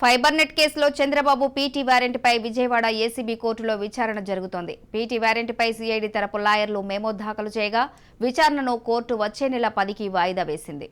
Fibre net కేసులో Chandrababu PT వారెంట్పై Vijayawada ACB కోర్టులో విచారణ జరుగుతోంది. పీటీ వారెంట్పై సీఐడి తరపు లాయర్లు మెమో దాఖలు చేయగా విచారణను కోర్టు వచ్చే నెల పదికి వాయిదా వేసింది.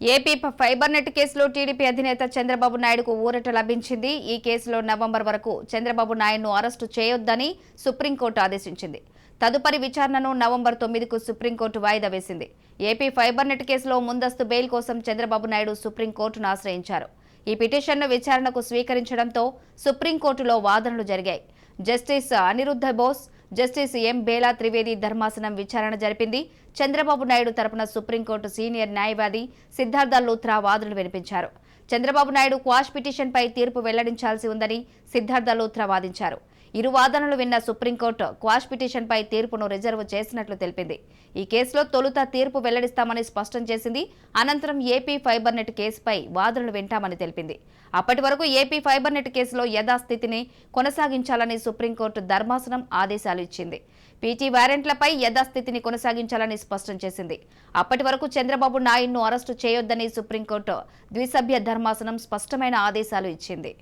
ఏపీ ఫైబర్ నెట్ కేసులో టీడీపీ అధినేత చంద్రబాబు నాయుడుకు ఊరట లభించింది. ఈ కేసులో నవంబర్ వరకు చంద్రబాబు నాయుడును అరెస్టు చేయొద్దని సుప్రీంకోర్టు ఆదేశించింది. తదుపరి విచారణను నవంబర్ తొమ్మిదికు సుప్రీంకోర్టు వాయిదా వేసింది. ఏపీ ఫైబర్ నెట్ కేసులో ముందస్తు బెయిల్ కోసం చంద్రబాబు నాయుడు సుప్రీంకోర్టును ఆశ్రయించారు. ఈ పిటిషన్ను విచారణకు స్వీకరించడంతో సుప్రీంకోర్టులో వాదనలు జరిగాయి. Justice Aniruddha Bose justice M Bela Trivedi ధర్మాసనం విచారణ జరిపింది. చంద్రబాబు నాయుడు తరపున సుప్రీంకోర్టు సీనియర్ న్యాయవాది సిద్ధార్థ లూథ్రా వాదనలు వినిపించారు. చంద్రబాబు నాయుడు క్వాష్ పిటిషన్పై తీర్పు వెల్లడించాల్సి ఉందని సిద్ధార్థ లూథ్రా వాదించారు. ఇరు వాదనలు విన్న సుప్రీంకోర్టు క్వాష్ పిటిషన్పై తీర్పును రిజర్వ్ చేసినట్లు తెలిపింది. ఈ కేసులో తొలుత తీర్పు వెల్లడిస్తామని స్పష్టం చేసింది. అనంతరం ఏపీ ఫైబర్ నెట్ కేసుపై వాదనలు వింటామని తెలిపింది. అప్పటి వరకు ఏపీ ఫైబర్ నెట్ కేసులో యథాస్థితిని కొనసాగించాలని సుప్రీంకోర్టు ధర్మాసనం ఆదేశాలు ఇచ్చింది. పీటీ వారెంట్లపై యథాస్థితిని కొనసాగించాలని స్పష్టం చేసింది. అప్పటి వరకు చంద్రబాబు నాయుడును అరెస్టు చేయొద్దని సుప్రీంకోర్టు ద్విసభ్య ధర్మాసనం స్పష్టమైన ఆదేశాలు ఇచ్చింది.